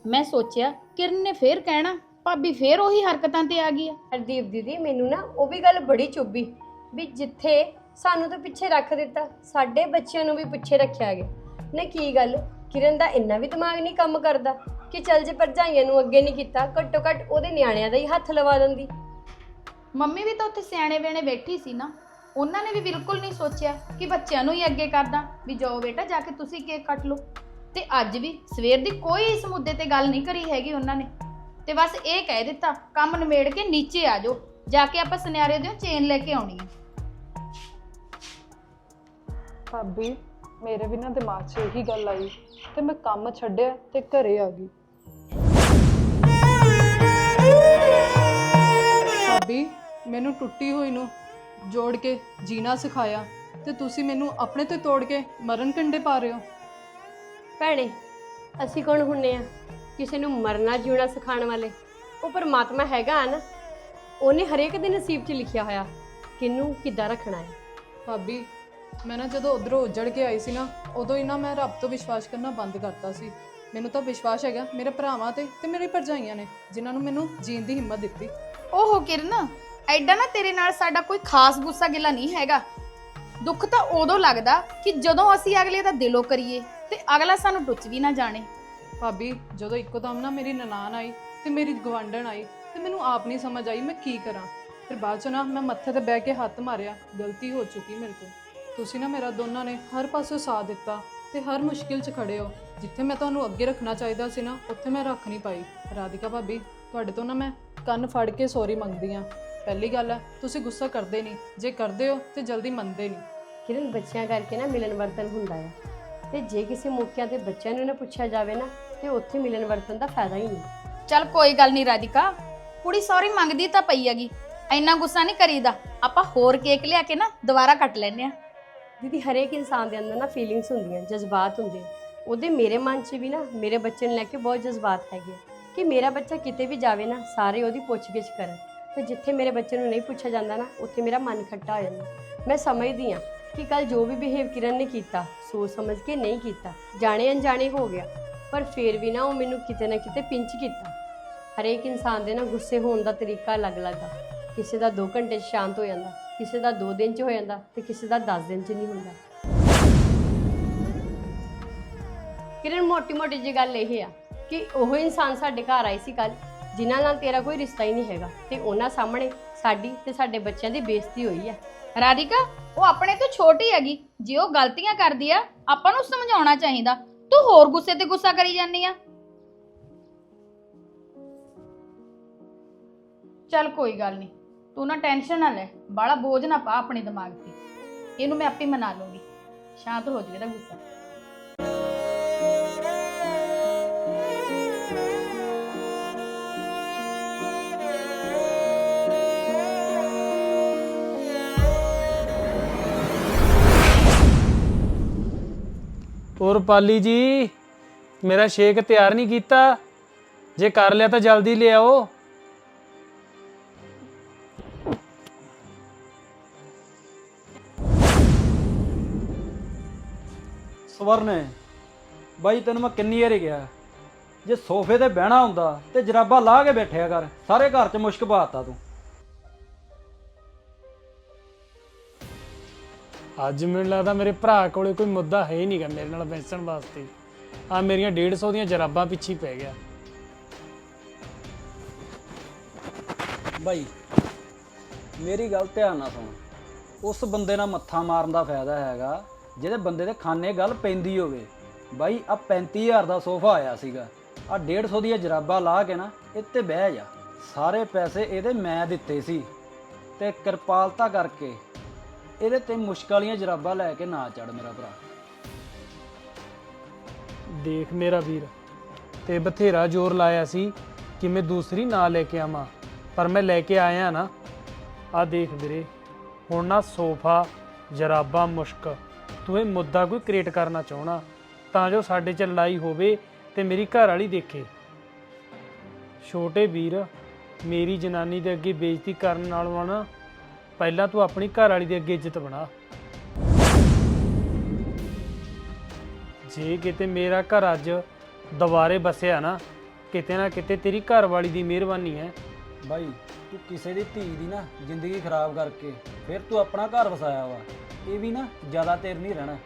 ਮੈਂ ਸੋਚਿਆ, ਕਿਰਨ ਨੇ ਫੇਰ ਕਹਿਣਾ, ਭਾਬੀ ਫੇਰ ਉਹੀ ਹਰਕਤਾਂ ਤੇ ਆ ਗਈ ਆ। ਹਰਦੀਪ ਦੀਦੀ, ਮੈਨੂੰ ਨਾ ਉਹ ਵੀ ਗੱਲ ਬੜੀ ਚੁੱਭੀ ਵੀ ਜਿੱਥੇ ਸਾਨੂੰ ਤਾਂ ਪਿੱਛੇ ਰੱਖ ਦਿੱਤਾ, ਸਾਡੇ ਬੱਚਿਆਂ ਨੂੰ ਵੀ ਪਿੱਛੇ ਰੱਖਿਆ ਗਿਆ। ਨਾ ਕੀ ਗੱਲ, ਕਿਰਨ ਦਾ ਇੰਨਾ ਵੀ ਦਿਮਾਗ ਨਹੀਂ ਕੰਮ ਕਰਦਾ ਕਿ ਚੱਲ ਜੇ ਭਰਜਾਈਆਂ ਨੂੰ ਅੱਗੇ ਨਹੀਂ ਕੀਤਾ, ਘੱਟੋ ਘੱਟ ਉਹਦੇ ਨਿਆਣਿਆਂ ਦਾ ਹੀ ਹੱਥ ਲਵਾ ਦਿੰਦੀ। ਮੰਮੀ ਵੀ ਤਾਂ ਉੱਥੇ ਸਿਆਣੇ ਵੇਣੇ ਬੈਠੀ ਸੀ ਨਾ। ਉਹਨਾਂ ਨੇ ਵੀ ਬਿਲਕੁਲ ਨਹੀਂ ਸੋਚਿਆ ਕਿ ਬੱਚਿਆਂ ਨੂੰ ਹੀ ਅੱਗੇ ਕਰਦਾ ਵੀ ਜਾਓ ਬੇਟਾ, ਜਾ ਕੇ ਤੁਸੀਂ ਕੇਕ ਕੱਟ ਲਓ। ਤੇ ਅੱਜ ਵੀ ਸਵੇਰ ਦੀ ਕੋਈ ਇਸ ਮੁੱਦੇ ਤੇ ਗੱਲ ਨਹੀਂ ਕਰੀ ਹੈਗੀ ਉਹਨਾਂ ਨੇ। ਤੇ ਬਸ ਇਹ ਕਹਿ ਦਿੱਤਾ, ਕੰਮ ਨਿਮੇੜ ਕੇ ਨੀਚੇ ਆ ਜਾਓ, ਜਾ ਕੇ ਆਪਾਂ ਸੁਨਿਆਰੇ ਦਿਓ, ਚੇਨ ਲੈ ਕੇ ਆਉਣੀ ਹੈ ਭਾਬੀ, ਮੇਰੇ ਵੀ ਨਾ ਦਿਮਾਗ 'ਚ ਇਹੀ ਗੱਲ ਆਈ ਤੇ ਮੈਂ ਕੰਮ ਛੱਡਿਆ ਤੇ ਘਰੇ ਆ ਗਈ। ਭਾਬੀ ਮੈਨੂੰ ਟੁੱਟੀ ਹੋਈ ਨੂੰ ਜੋੜ ਕੇ ਜੀਣਾ ਸਿਖਾਇਆ ਤੇ ਤੁਸੀਂ ਮੈਨੂੰ ਆਪਣੇ ਤੇ ਤੋੜ ਕੇ ਮਰਨ ਕੰਡੇ ਪਾ ਰਹੇ ਹੋ। ਭੈਣੇ ਅਸੀਂ ਕੌਣ ਹੁੰਨੇ ਆ? ਕਿਸੇ ਨੂੰ ਮਰਨਾ ਜਿਉਣਾ ਸਿਖਾਉਣ ਵਾਲੇ। ਉਹ ਪਰਮਾਤਮਾ ਹੈਗਾ ਆ ਨਾ। ਉਹਨੇ ਹਰੇਕ ਦੇ ਨਸੀਬ 'ਚ ਲਿਖਿਆ ਹੋਇਆ। ਕਿਹਨੂੰ ਕਿੱਦਾਂ ਰੱਖਣਾ ਹੈ? ਭਾਬੀ ਮੈਂ ਨਾ ਜਦੋਂ ਉਧਰੋਂ ਉੱਜੜ ਕੇ ਆਈ ਸੀ ਨਾ ਉਦੋਂ ਹੀ ਨਾ ਮੈਂ ਰੱਬ ਤੋਂ ਵਿਸ਼ਵਾਸ ਕਰਨਾ ਬੰਦ ਕਰਤਾ ਸੀ। ਮੈਨੂੰ ਤਾਂ ਵਿਸ਼ਵਾਸ ਹੈਗਾ ਮੇਰੇ ਭਰਾਵਾਂ ਤੇ ਤੇ ਮੇਰੇ ਭਰਜਾਈਆਂ ਨੇ ਜਿਨ੍ਹਾਂ ਨੂੰ ਮੈਨੂੰ ਜੀਣ ਦੀ ਹਿੰਮਤ ਦਿੱਤੀ। ਓਹੋ ਕਿਰਨ ਐਡਾ ਨਾ ਤੇਰੇ ਨਾਲ ਸਾਡਾ ਕੋਈ ਖਾਸ ਗੁੱਸਾ ਗਿਲਾ ਨਹੀਂ ਹੈਗਾ। ਦੁੱਖ ਤਾਂ ਉਦੋਂ ਲੱਗਦਾ ਕਿ ਜਦੋਂ ਅਸੀਂ ਅਗਲੇ ਦਾ ਦਿਲੋਂ ਕਰੀਏ ਤੇ ਅਗਲਾ ਸਾਨੂੰ ਟੁੱਚ ਵੀ ਨਾ ਜਾਣੇ। ਭਾਬੀ, ਜਦੋਂ ਇੱਕੋ ਨਾ ਮੇਰੀ ਨਨਾਣ ਆਈ ਤੇ ਮੇਰੀ ਗਵਾਂਢਣ ਆਈ ਤੇ ਮੈਨੂੰ ਆਪ ਨਹੀਂ ਸਮਝ ਆਈ ਮੈਂ ਕੀ ਕਰਾਂ। ਫਿਰ ਬਾਅਦ ਚ ਨਾ ਮੈਂ ਮੱਥੇ ਤੇ ਬਹਿ ਕੇ ਹੱਥ ਮਾਰਿਆ, ਗਲਤੀ ਹੋ ਚੁੱਕੀ ਮੇਰੇ ਤੋਂ। ਤੁਸੀਂ ਨਾ ਮੇਰਾ ਦੋਨਾਂ ਨੇ ਹਰ ਪਾਸੇ ਸਾਥ ਦਿੱਤਾ ਤੇ ਹਰ ਮੁਸ਼ਕਿਲ 'ਚ ਖੜੇ ਹੋ। ਜਿੱਥੇ ਮੈਂ ਤੁਹਾਨੂੰ ਅੱਗੇ ਰੱਖਣਾ ਚਾਹੀਦਾ ਸੀ ਨਾ, ਉੱਥੇ ਮੈਂ ਰੱਖ ਨਹੀਂ ਪਾਈ। ਰਾਧਿਕਾ ਭਾਬੀ, ਤੁਹਾਡੇ ਤੋਂ ਨਾ ਮੈਂ ਕੰਨ ਫੜ ਕੇ ਸੌਰੀ ਮੰਗਦੀ ਆ ਪਹਿਲੀ ਗੱਲ ਹੈ ਤੁਸੀਂ ਗੁੱਸਾ ਕਰਦੇ ਨਹੀਂ। ਜੇ ਕਰਦੇ ਹੋ ਤੇ ਜਲਦੀ ਮੰਨਦੇ ਨਹੀਂ। ਕਿਰਨ ਬੱਚਿਆਂ ਕਰਕੇ ਨਾ ਮਿਲਨ ਵਰਤਨ ਹੁੰਦਾ ਹੈ ਤੇ ਜੇ ਕਿਸੇ ਮੌਕਿਆਂ ਤੇ ਬੱਚਿਆਂ ਨੂੰ ਨਾ ਪੁੱਛਿਆ ਜਾਵੇ ਨਾ ਤੇ ਉੱਥੇ ਮਿਲਨ ਵਰਤਨ ਦਾ ਫਾਇਦਾ ਹੀ ਨਹੀਂ। ਚੱਲ ਕੋਈ ਗੱਲ ਨਹੀਂ ਰਾਧਿਕਾ ਕੁੜੀ ਸੌਰੀ ਮੰਗਦੀ ਤਾਂ ਪਈ ਹੈਗੀ ਇੰਨਾ ਗੁੱਸਾ ਨਹੀਂ ਕਰੀਦਾ। ਆਪਾਂ ਹੋਰ ਕੇਕ ਲਿਆ ਕੇ ਨਾ ਦੁਬਾਰਾ ਕੱਟ ਲੈਨੇ ਆ ਦੀਦੀ ਹਰੇਕ ਇਨਸਾਨ ਦੇ ਅੰਦਰ ਨਾ ਫੀਲਿੰਗਸ ਹੁੰਦੀਆਂ ਜਜ਼ਬਾਤ ਹੁੰਦੇ। ਆ। ਉਹਦੇ ਮੇਰੇ ਮਨ 'ਚ ਵੀ ਨਾ ਮੇਰੇ ਬੱਚੇ ਨੂੰ ਲੈ ਕੇ ਬਹੁਤ ਜਜ਼ਬਾਤ ਹੈਗੇ। ਆ ਕਿ ਮੇਰਾ ਬੱਚਾ ਕਿਤੇ ਵੀ ਜਾਵੇ ਨਾ ਸਾਰੇ ਉਹਦੀ ਪੁੱਛਗਿੱਛ ਕਰਨ। ਤੇ ਜਿੱਥੇ ਮੇਰੇ ਬੱਚੇ ਨੂੰ ਨਹੀਂ ਪੁੱਛਿਆ ਜਾਂਦਾ ਨਾ, ਉੱਥੇ ਮੇਰਾ ਮਨ ਖੱਟਾ ਹੋ ਜਾਂਦਾ। ਮੈਂ ਸਮਝਦੀ ਆ ਕਿ ਕੱਲ ਜੋ ਵੀ ਬਿਹੇਵ ਕਿਰਨ ਨੇ ਕੀਤਾ, ਸੋਚ ਸਮਝ ਕੇ ਨਹੀਂ ਕੀਤਾ, ਜਾਣੇ ਅਣਜਾਣੇ ਹੋ ਗਿਆ, ਪਰ ਫਿਰ ਵੀ ਨਾ ਉਹ ਮੈਨੂੰ ਕਿਤੇ ਨਾ ਕਿਤੇ ਪਿੰਚ ਕੀਤਾ। ਹਰੇਕ ਇਨਸਾਨ ਦੇ ਨਾ ਗੁੱਸੇ ਹੋਣ ਦਾ ਤਰੀਕਾ ਅਲੱਗ-ਅਲੱਗ ਆ। ਕਿਸੇ ਦਾ 2 ਘੰਟੇ 'ਚ ਸ਼ਾਂਤ ਹੋ ਜਾਂਦਾ, ਕਿਸੇ ਦਾ 2 ਦਿਨ 'ਚ ਹੋ ਜਾਂਦਾ ਤੇ ਕਿਸੇ ਦਾ 10 ਦਿਨ 'ਚ ਨਹੀਂ ਹੁੰਦਾ। ਕਿਰਨ ਮੋਟੀ ਮੋਟੀ ਜੀ ਗੱਲ ਇਹ ਆ ਕਿ ਉਹ ਇਨਸਾਨ ਸਾਡੇ ਘਰ ਆਏ ਸੀ ਕੱਲ ਜਿਨ੍ਹਾਂ ਨਾਲ ਤੇਰਾ ਕੋਈ ਰਿਸ਼ਤਾ ਹੀ ਨਹੀਂ ਹੈਗਾ ਤੇ ਉਹਨਾਂ ਸਾਹਮਣੇ ਸਾਡੀ ਤੇ ਸਾਡੇ ਬੱਚਿਆਂ ਦੀ ਬੇਇੱਜ਼ਤੀ ਹੋਈ ਆ। ਰਾਧਿਕਾ, ਉਹ ਆਪਣੇ ਤੋਂ ਛੋਟੀ ਹੈਗੀ, ਜੇ ਉਹ ਗਲਤੀਆਂ ਕਰਦੀ ਆ, ਆਪਾਂ ਨੂੰ ਸਮਝਾਉਣਾ ਚਾਹੀਦਾ। ਤੂੰ ਹੋਰ ਗੁੱਸੇ ਤੇ ਗੁੱਸਾ ਕਰੀ ਜਾਂਦੀ ਆ। ਚੱਲ ਕੋਈ ਗੱਲ ਨਹੀਂ, ਤੂੰ ਨਾ ਟੈਨਸ਼ਨ ਨਾ ਲੈ ਬਾਲਾ ਬੋਝ ਨਾ ਪਾ ਆਪਣੇ ਦਿਮਾਗ ਤੇ। ਇਹਨੂੰ ਮੈਂ ਆਪੇ ਮਨਾ ਲੂੰਗੀ। ਸ਼ਾਂਤ ਹੋ ਜਾਵੇ ਦਾ ਗੁੱਸਾ। ਔਰ ਪਾਲੀ ਜੀ, ਮੇਰਾ ਸ਼ੇਕ ਤਿਆਰ ਨਹੀਂ ਕੀਤਾ। ਜੇ ਕਰ ਲਿਆ ਤਾਂ ਜਲਦੀ ਲਿਆਓ। ਸਵਰਨੇ, ਬਾਈ ਤੈਨੂੰ ਮੈਂ ਕਿੰਨੀ ਵਾਰੀ ਗਿਆ ਜੇ ਸੋਫੇ ਤੇ ਬਹਿਣਾ ਹੁੰਦਾ ਤੇ ਜਰਾਬਾ ਲਾ ਕੇ ਬੈਠਿਆ ਕਰ, ਸਾਰੇ ਘਰ 'ਚ ਮੁਸ਼ਕ ਪਾਤਾ ਤੂੰ। ਅੱਜ ਮੈਨੂੰ ਲੱਗਦਾ ਮੇਰੇ ਭਰਾ ਕੋਲੇ ਕੋਈ ਮੁੱਦਾ ਹੈ ਹੀ ਨਹੀਂਗਾ ਮੇਰੇ ਨਾਲ ਬੈਸਣ ਵਾਸਤੇ। ਆ ਮੇਰੀਆਂ 150 ਦੀਆਂ ਜਰਾਬਾਂ ਪਿੱਛੇ ਹੀ ਪੈ ਗਿਆ। ਬਾਈ, ਮੇਰੀ ਗੱਲ ਧਿਆਨ ਨਾਲ ਸੁਣ। ਉਸ ਬੰਦੇ ਨਾਲ ਮੱਥਾ ਮਾਰਨ ਦਾ ਫਾਇਦਾ ਹੈਗਾ, ਜਿਹਦੇ ਬੰਦੇ ਦੇ ਖਾਨੇ ਗੱਲ ਪੈਂਦੀ ਹੋਵੇ। ਬਾਈ ਆ 35000 ਦਾ ਸੋਫਾ ਆਇਆ ਸੀਗਾ। ਆ 150 ਦੀਆਂ ਜਰਾਬਾਂ ਲਾ ਕੇ ਨਾ, ਇੱਥੇ ਬਹਿ ਜਾ। ਸਾਰੇ ਪੈਸੇ ਇਹਦੇ ਮੈਂ ਦਿੱਤੇ ਸੀ। ਤੇ ਕਿਰਪਾਲਤਾ ਕਰਕੇ ਇਹਦੇ ਤੇ ਮੁਸ਼ਕ ਵਾਲੀਆਂ ਜਰਾਬਾਂ ਲੈ ਕੇ ਨਾ ਚੜ ਮੇਰਾ ਭਰਾ। ਦੇਖ ਮੇਰਾ ਵੀਰ, ਤੇ ਬਥੇਰਾ ਜ਼ੋਰ ਲਾਇਆ ਸੀ ਕਿ ਮੈਂ ਦੂਸਰੀ ਨਾ ਲੈ ਕੇ ਆਵਾਂ, ਪਰ ਮੈਂ ਲੈ ਕੇ ਆਇਆ ਨਾ। ਆ ਦੇਖ ਵੀਰੇ, ਹੁਣ ਨਾ ਸੋਫਾ, ਜਰਾਬਾਂ ਮੁਸ਼ਕ, ਤੂੰ ਇਹ ਮੁੱਦਾ ਕੋਈ ਕ੍ਰੀਏਟ ਕਰਨਾ ਚਾਹਣਾ, ਤਾਂ ਜੋ ਸਾਡੇ 'ਚ ਲੜਾਈ ਹੋਵੇ ਤੇ ਮੇਰੀ ਘਰ ਵਾਲੀ ਦੇਖੇ। ਛੋਟੇ ਵੀਰ, ਮੇਰੀ ਜਨਾਨੀ ਦੇ ਅੱਗੇ ਬੇਇੱਜ਼ਤੀ ਕਰਨ ਨਾਲੋਂ ਨਾ ਪਹਿਲਾਂ ਤੂੰ ਆਪਣੀ ਘਰ ਵਾਲੀ ਦੇ ਅੱਗੇ ਇੱਜ਼ਤ ਬਣਾ। ਜੇ ਕਿਤੇ ਮੇਰਾ ਘਰ ਅੱਜ ਦੁਬਾਰੇ ਬਸਿਆ ਨਾ ਕਿਤੇ ਨਾ ਕਿਤੇ ਤੇਰੀ ਘਰ ਵਾਲੀ ਦੀ ਮਿਹਰਬਾਨੀ ਹੈ। ਬਾਈ ਤੂੰ ਕਿਸੇ ਦੀ ਧੀ ਦੀ ਨਾ ਜ਼ਿੰਦਗੀ ਖਰਾਬ ਕਰਕੇ ਫਿਰ ਤੂੰ ਆਪਣਾ ਘਰ ਵਸਾਇਆ ਵਾ। ਇਹ ਵੀ ਨਾ ਜ਼ਿਆਦਾ ਤੇਰ ਨਹੀਂ ਰਹਿਣਾ।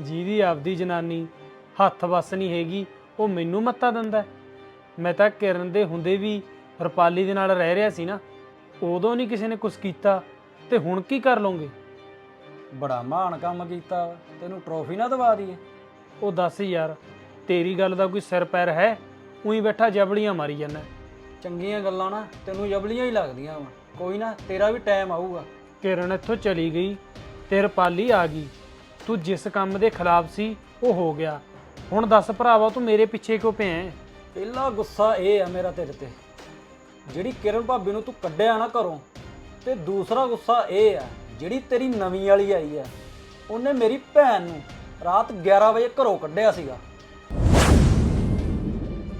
ਜਿਹਦੀ ਆਪਦੀ ਜਨਾਨੀ ਹੱਥ ਵੱਸ ਨਹੀਂ ਹੈਗੀ ਉਹ ਮੈਨੂੰ ਮੱਤਾ ਦਿੰਦਾ ਹੈ। ਮੈਂ ਤਾਂ ਕਿਰਨ ਦੇ ਹੁੰਦੇ ਵੀ ਰੁਪਾਲੀ ਦੇ ਨਾਲ ਰਹਿ ਰਿਹਾ ਸੀ ਨਾ ਉਦੋਂ ਨਹੀਂ ਕਿਸੇ ਨੇ ਕੁਝ ਕੀਤਾ ਤੇ ਹੁਣ ਕੀ ਕਰ ਲਓਗੇ? ਬੜਾ ਮਹਾਨ ਕੰਮ ਕੀਤਾ। ਤੈਨੂੰ ਟਰੋਫੀ ਨਾ ਦਵਾ ਦਈਏ। ਉਹ ਦੱਸ ਯਾਰ ਤੇਰੀ ਗੱਲ ਦਾ ਕੋਈ ਸਿਰ ਪੈਰ ਹੈ? ਉਹੀ ਬੈਠਾ ਜਬਲੀਆਂ ਮਾਰੀ ਜਾਂਦਾ। ਚੰਗੀਆਂ ਗੱਲਾਂ ਨਾ ਤੈਨੂੰ ਜਬਲੀਆਂ ਹੀ ਲੱਗਦੀਆਂ ਵਾ। ਕੋਈ ਨਾ ਤੇਰਾ ਵੀ ਟਾਈਮ ਆਊਗਾ। ਕਿਰਨ ਇੱਥੋਂ ਚਲੀ ਗਈ ਤੇ ਰੁਪਾਲੀ ਆ ਗਈ। ਤੂੰ ਜਿਸ ਕੰਮ ਦੇ ਖਿਲਾਫ ਸੀ ਉਹ ਹੋ ਗਿਆ। ਹੁਣ ਦੱਸ ਭਰਾਵਾ ਤੂੰ ਮੇਰੇ ਪਿੱਛੇ ਕਿਉਂ ਪਿਆ ਹੈ? ਪਹਿਲਾ ਗੁੱਸਾ ਇਹ ਆ ਮੇਰਾ ਤੇਰੇ ਤੇ। ਜਿਹੜੀ ਕਿਰਨ ਭਾਬੀ ਨੂੰ ਤੂੰ ਕੱਢਿਆ ਨਾ ਘਰੋਂ, ਤੇ ਦੂਸਰਾ ਗੁੱਸਾ ਇਹ ਆ, ਜਿਹੜੀ ਤੇਰੀ ਨਵੀਂ ਵਾਲੀ ਆਈ ਆ, ਉਹਨੇ ਮੇਰੀ ਭੈਣ ਨੂੰ ਰਾਤ 11 ਵਜੇ ਘਰੋਂ ਕੱਢਿਆ ਸੀਗਾ।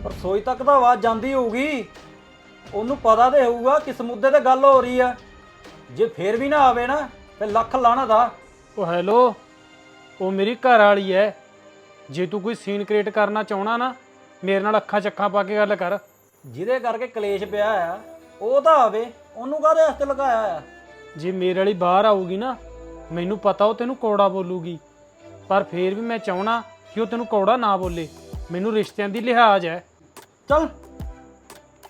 ਰਸੋਈ ਤੱਕ ਤਾਂ ਆਵਾਜ਼ ਜਾਂਦੀ ਹੋਊਗੀ, ਉਹਨੂੰ ਪਤਾ ਤੇ ਹੋਊਗਾ ਕਿਸ ਮੁੱਦੇ ਤੇ ਗੱਲ ਹੋ ਰਹੀ ਆ। ਜੇ ਫੇਰ ਵੀ ਨਾ ਆਵੇ ਨਾ, ਤੇ ਲੱਖ ਲਾਣਾ ਦਾ। ਉਹ ਹੈਲੋ, ਉਹ ਮੇਰੀ ਘਰ ਵਾਲੀ ਹੈ ਜੇ ਤੂੰ ਕੋਈ ਸੀਨ ਕ੍ਰੀਏਟ ਕਰਨਾ ਚਾਹਣਾ ਨਾ, ਮੇਰੇ ਨਾਲ ਅੱਖਾਂ ਚੱਖਾਂ ਪਾ ਕੇ ਗੱਲ ਕਰ। ਜਿਹਦੇ ਕਰਕੇ ਕਲੇਸ਼ ਪਿਆ ਆ ਉਹ ਤਾਂ ਆਵੇ ਉਹਨੂੰ ਕਾਹਦੇ ਵਾਸਤੇ ਲਗਾਇਆ ਆ? ਜੇ ਮੇਰੇ ਵਾਲੀ ਬਾਹਰ ਆਊਗੀ ਨਾ ਮੈਨੂੰ ਪਤਾ ਉਹ ਤੈਨੂੰ ਕੌੜਾ ਬੋਲੂਗੀ। ਪਰ ਫੇਰ ਵੀ ਮੈਂ ਚਾਹਣਾ ਕਿ ਉਹ ਤੈਨੂੰ ਕੌੜਾ ਨਾ ਬੋਲੇ। ਮੈਨੂੰ ਰਿਸ਼ਤਿਆਂ ਦੀ ਲਿਹਾਜ਼ ਹੈ। ਚੱਲ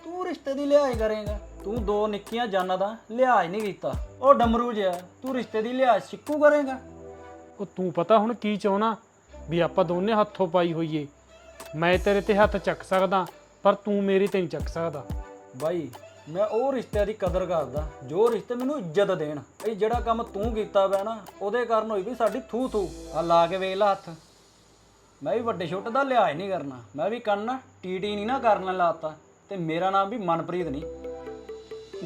ਤੂੰ ਰਿਸ਼ਤੇ ਦੀ ਲਿਹਾਜ਼ ਕਰੇਗਾ। ਤੂੰ ਦੋ ਨਿੱਕੀਆਂ ਜਾਨਾਂ ਦਾ ਲਿਹਾਜ਼ ਨਹੀਂ ਕੀਤਾ। ਉਹ ਡਮਰੂ ਜਿਹਾ ਤੂੰ ਰਿਸ਼ਤੇ ਦੀ ਲਿਹਾਜ਼ ਸਿੱਕੂ ਕਰੇਗਾ। ਉਹ ਤੂੰ ਪਤਾ ਹੁਣ ਕੀ ਚਾਹਣਾ ਵੀ ਆਪਾਂ ਦੋਨੇ ਹੱਥੋਂ ਪਾਈ ਹੋਈਏ। ਮੈਂ ਤੇਰੇ ਤੇ ਹੱਥ ਚੱਕ ਸਕਦਾ। ਪਰ ਤੂੰ ਮੇਰੇ ਤੇ ਨਹੀਂ ਚੱਕ ਸਕਦਾ। ਬਾਈ ਮੈਂ ਉਹ ਰਿਸ਼ਤਿਆਂ ਦੀ ਕਦਰ ਕਰਦਾ ਜੋ ਰਿਸ਼ਤੇ ਮੈਨੂੰ ਇੱਜ਼ਤ ਦੇਣ। ਇਹ ਜਿਹੜਾ ਕੰਮ ਤੂੰ ਕੀਤਾ ਵੈ ਨਾ ਉਹਦੇ ਕਾਰਨ ਹੋਈ ਵੀ ਸਾਡੀ ਥੂ ਥੂ ਆ ਲਾ ਕੇ ਵੇਖ ਲਾ ਹੱਥ। ਮੈਂ ਵੀ ਵੱਡੇ ਛੋਟੇ ਦਾ ਲਿਹਾਜ਼ ਨਹੀਂ ਕਰਨਾ। ਮੈਂ ਵੀ ਕੰਨ ਟੀਟੀ ਨਹੀਂ ਨਾ ਕਰਨ ਲਾਤਾ ਤੇ ਮੇਰਾ ਨਾਮ ਵੀ ਮਨਪ੍ਰੀਤ ਨਹੀਂ।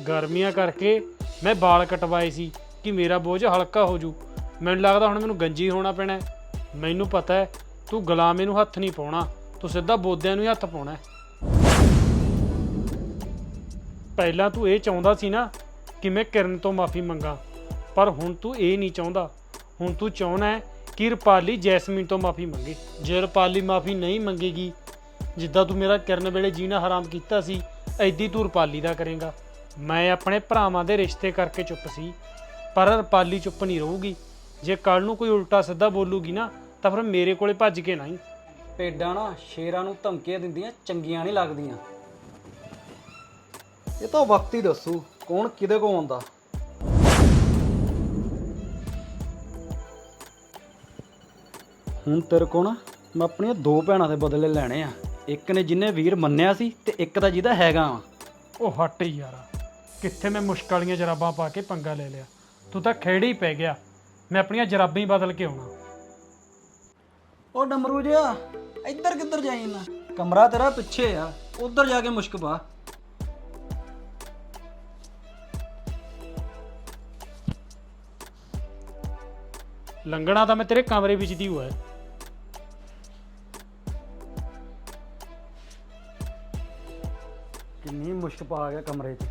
ਗਰਮੀਆਂ ਕਰਕੇ ਮੈਂ ਵਾਲ ਕਟਵਾਏ ਸੀ ਕਿ ਮੇਰਾ ਬੋਝ ਹਲਕਾ ਹੋ ਜੂ। ਮੈਨੂੰ ਲੱਗਦਾ ਹੁਣ ਮੈਨੂੰ ਗੰਜੀ ਹੋਣਾ ਪੈਣਾ ਹੈ। ਮੈਨੂੰ ਪਤਾ ਹੈ ਤੂੰ ਗੁਲਾਮੇ ਨੂੰ ਹੱਥ ਨਹੀਂ ਪਾਉਣਾ। ਤੂੰ ਸਿੱਧਾ ਬੋਦਿਆਂ ਨੂੰ ਹੀ ਹੱਥ ਪਾਉਣਾ ਹੈ। ਪਹਿਲਾਂ ਤੂੰ ਇਹ ਚਾਹੁੰਦਾ ਸੀ ਨਾ ਕਿ ਮੈਂ ਕਿਰਨ ਤੋਂ ਮਾਫੀ ਮੰਗਾ, ਪਰ ਹੁਣ ਤੂੰ ਇਹ ਨਹੀਂ ਚਾਹੁੰਦਾ। ਹੁਣ ਤੂੰ ਚਾਹੁੰਦਾ ਹੈ ਕਿ ਰੁਪਾਲੀ ਜੈਸਮੀਨ ਤੋਂ ਮਾਫੀ ਮੰਗੇ। ਜੇ ਰੁਪਾਲੀ ਮਾਫੀ ਨਹੀਂ ਮੰਗੇਗੀ, ਜਿੱਦਾਂ ਤੂੰ ਮੇਰਾ ਕਿਰਨ ਵੇਲੇ ਜੀਣਾ ਹਰਾਮ ਕੀਤਾ ਸੀ, ਐਦੀ ਤੂੰ ਰੁਪਾਲੀ ਦਾ ਕਰੇਗਾ। ਮੈਂ ਆਪਣੇ ਭਰਾਵਾਂ ਦੇ ਰਿਸ਼ਤੇ ਕਰਕੇ ਚੁੱਪ ਸੀ, ਪਰ ਰਪਾਲੀ ਚੁੱਪ ਨਹੀਂ ਰਹੂਗੀ। ਜੇ ਕੱਲ ਨੂੰ ਕੋਈ ਉਲਟਾ ਸਿੱਧਾ ਬੋਲੂਗੀ ਨਾ, ਤਾਂ ਫਿਰ ਮੇਰੇ ਕੋਲੇ ਭੱਜ ਕੇ ਨਾ ਹੀ ਭੇਡਾਂ ਨਾ ਸ਼ੇਰਾਂ ਨੂੰ ਧਮਕੀਆਂ ਦਿੰਦੀਆਂ, ਚੰਗੀਆਂ ਨਹੀਂ ਲੱਗਦੀਆਂ। ਇਹ ਤਾਂ ਵਕਤ ਹੀ ਦੱਸੂ ਕੌਣ ਕਿਹਦੇ ਕੋ ਆਉਂਦਾ। ਹੁਣ ਤੇਰੇ ਕੋ ਨਾ ਮੈਂ ਆਪਣੀਆਂ ਦੋ ਭੈਣਾਂ ਦੇ ਬਦਲੇ ਲੈਣੇ ਆ। ਇੱਕ ਨੇ ਜਿੰਨੇ ਵੀਰ ਮੰਨਿਆ ਸੀ ਤੇ ਇੱਕ ਦਾ ਜਿਹਦਾ ਹੈਗਾ ਵਾ। ਉਹ ਹਟ ਯਾਰਾ। ਕਿੱਥੇ ਮੈਂ ਮੁਸ਼ਕ ਵਾਲੀਆਂ ਜਰਾਬਾਂ ਪਾ ਕੇ ਪੰਗਾ ਲੈ ਲਿਆ। ਤੂੰ ਤਾਂ ਖੇੜੀ ਪੈ ਗਿਆ। ਮੈਂ ਆਪਣੀਆਂ ਜਰਾਬਾਂ ਹੀ ਬਦਲ ਕੇ ਆਉਣਾ। ਉਹ ਡਮਰੂ ਜਿਹਾ ਇੱਧਰ ਕਿੱਧਰ ਜਾਈ ਨਾ? ਕਮਰਾ ਤੇਰਾ ਪਿੱਛੇ ਆ ਉਧਰ ਜਾ ਕੇ ਮੁਸ਼ਕ ਪਾ। ਲੰਘਣਾ ਤਾਂ ਮੈਂ ਤੇਰੇ ਕਮਰੇ ਵਿੱਚ ਦੀ ਹੋਇਆ। ਕਿੰਨੀ ਮੁਸ਼ਕ ਪਾ ਗਿਆ ਕਮਰੇ 'ਚ।